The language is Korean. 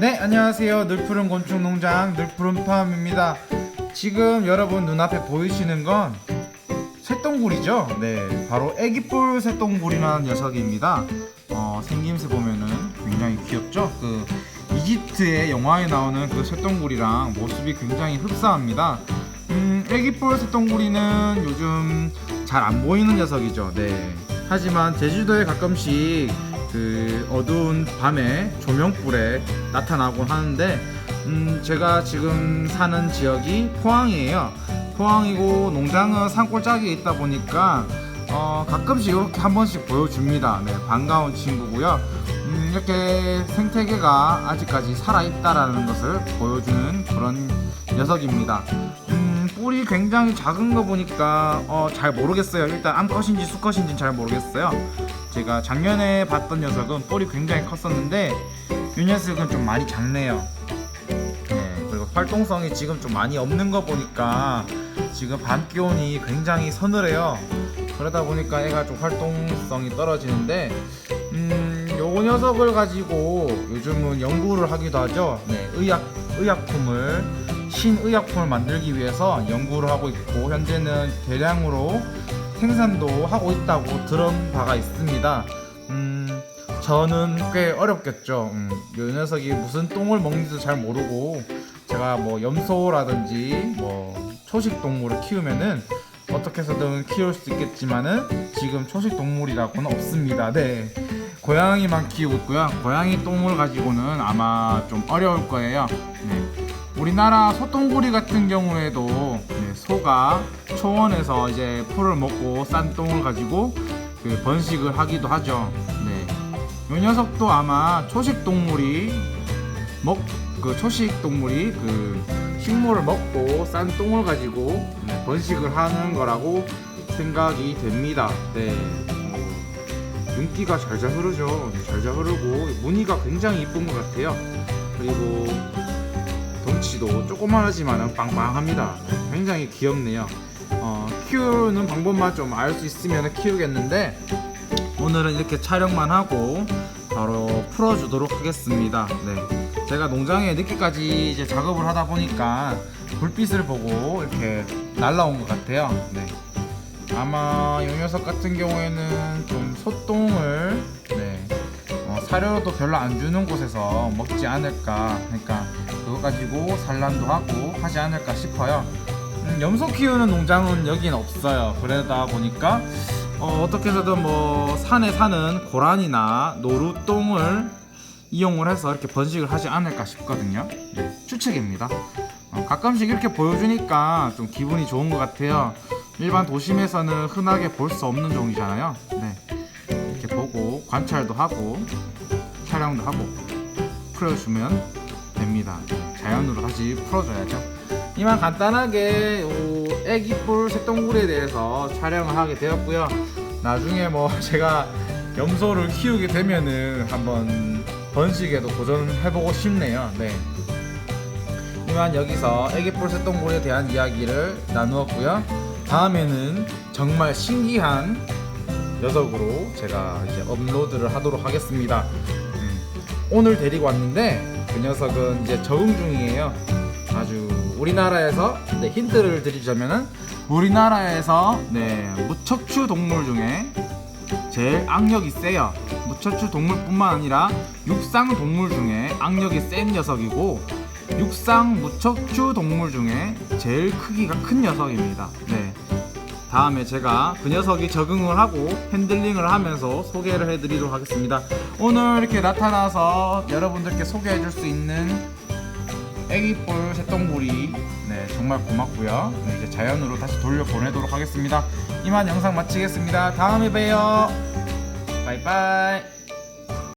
네, 안녕하세요. 늘푸른 곤충 농장 늘푸른 팜입니다. 지금 여러분 눈앞에 보이시는 건 쇠똥굴이죠? 네, 바로 애기뿔 쇠똥굴이라는 녀석입니다. 어, 생김새 보면은 굉장히 귀엽죠? 그 이집트의 영화에 나오는 그 쇠똥굴이랑 모습이 굉장히 흡사합니다. 음, 애기뿔 쇠똥굴이는 요즘 잘 안 보이는 녀석이죠. 네. 하지만 제주도에 가끔씩 그 어두운 밤에 조명불에 나타나곤 하는데 음, 제가 지금 사는 지역이 포항이에요. 포항이고 농장은 산골짜기에 있다 보니까 어, 가끔씩 이렇게 한 번씩 보여줍니다. 네, 반가운 친구고요. 음, 이렇게 생태계가 아직까지 살아있다라는 것을 보여주는 그런 녀석입니다. 음, 뿔이 굉장히 작은 거 보니까 어, 잘 모르겠어요. 일단 암컷인지 수컷인지 잘 모르겠어요. 제가 작년에 봤던 녀석은 뿔이 굉장히 컸었는데 이 녀석은 좀 많이 작네요. 네, 그리고 활동성이 지금 좀 많이 없는 거 보니까 지금 밤 기온이 굉장히 서늘해요. 그러다 보니까 애가 좀 활동성이 떨어지는데, 음, 요거 녀석을 가지고 요즘은 연구를 하기도 하죠. 네, 의약, 의약품을, 신의약품을 만들기 위해서 연구를 하고 있고, 현재는 대량으로 생산도 하고 있다고 들은 바가 있습니다. 음, 저는 꽤 어렵겠죠. 음, 요 녀석이 무슨 똥을 먹는지도 잘 모르고 제가 뭐 염소라든지 뭐 초식 동물을 키우면은 어떻게 해서든 키울 수 있겠지만은 지금 초식 동물이라고는 없습니다. 네. 고양이만 키우고 있고요. 고양이 똥을 가지고는 아마 좀 어려울 거예요. 네. 우리나라 소똥구리 같은 경우에도 네, 소가 초원에서 이제 풀을 먹고 싼 똥을 가지고 그 번식을 하기도 하죠. 네. 이 녀석도 아마 초식 동물이 먹 그 초식 동물이 그 식물을 먹고 싼 똥을 가지고 네, 번식을 하는 거라고 생각이 됩니다. 네. 어, 윤기가 잘잘 흐르죠. 네, 잘잘 흐르고 무늬가 굉장히 이쁜 것 같아요. 그리고 덩치도 조그만하지만 빵빵합니다. 네, 굉장히 귀엽네요. 어, 키우는 방법만 좀 알 수 있으면 키우겠는데 오늘은 이렇게 촬영만 하고 바로 풀어주도록 하겠습니다. 네. 제가 농장에 늦게까지 이제 작업을 하다 보니까 불빛을 보고 이렇게 날라온 것 같아요. 네. 아마 이 녀석 같은 경우에는 좀 소똥을 사료도 별로 안 주는 곳에서 먹지 않을까. 그러니까 그거 가지고 산란도 하고 하지 않을까 싶어요. 음, 염소 키우는 농장은 여긴 없어요. 그러다 보니까 어, 떻게 해서든 뭐 산에 사는 고란이나 노루똥을 이용을 해서 이렇게 번식을 하지 않을까 싶거든요. 네, 추측입니다. 어, 가끔씩 이렇게 보여주니까 좀 기분이 좋은 것 같아요. 일반 도심에서는 흔하게 볼 수 없는 종이잖아요. 네, 관찰도 하고 촬영도 하고 풀어주면 됩니다. 자연으로 다시 풀어줘야죠. 이만 간단하게 요 애기뿔 새똥굴에 대해서 촬영을 하게 되었고요. 나중에 뭐 제가 염소를 키우게 되면은 한번 번식에도 도전해보고 싶네요. 네. 이만 여기서 애기뿔 새똥굴에 대한 이야기를 나누었고요. 다음에는 정말 신기한 녀석으로 제가 이제 업로드를 하도록 하겠습니다. 음, 오늘 데리고 왔는데 그 녀석은 이제 적응 중이에요. 아주 우리나라에서 네, 힌트를 드리자면은 우리나라에서 네, 무척추 동물 중에 제일 악력이 세요. 무척추 동물뿐만 아니라 육상 동물 중에 악력이 센 녀석이고 육상 무척추 동물 중에 제일 크기가 큰 녀석입니다. 네. 다음에 제가 그 녀석이 적응을 하고 핸들링을 하면서 소개를 해드리도록 하겠습니다. 오늘 이렇게 나타나서 여러분들께 소개해줄 수 있는 애기볼 새똥구리 네 정말 고맙고요. 네, 이제 자연으로 다시 돌려 보내도록 하겠습니다. 이만 영상 마치겠습니다. 다음에 봬요. 바이바이.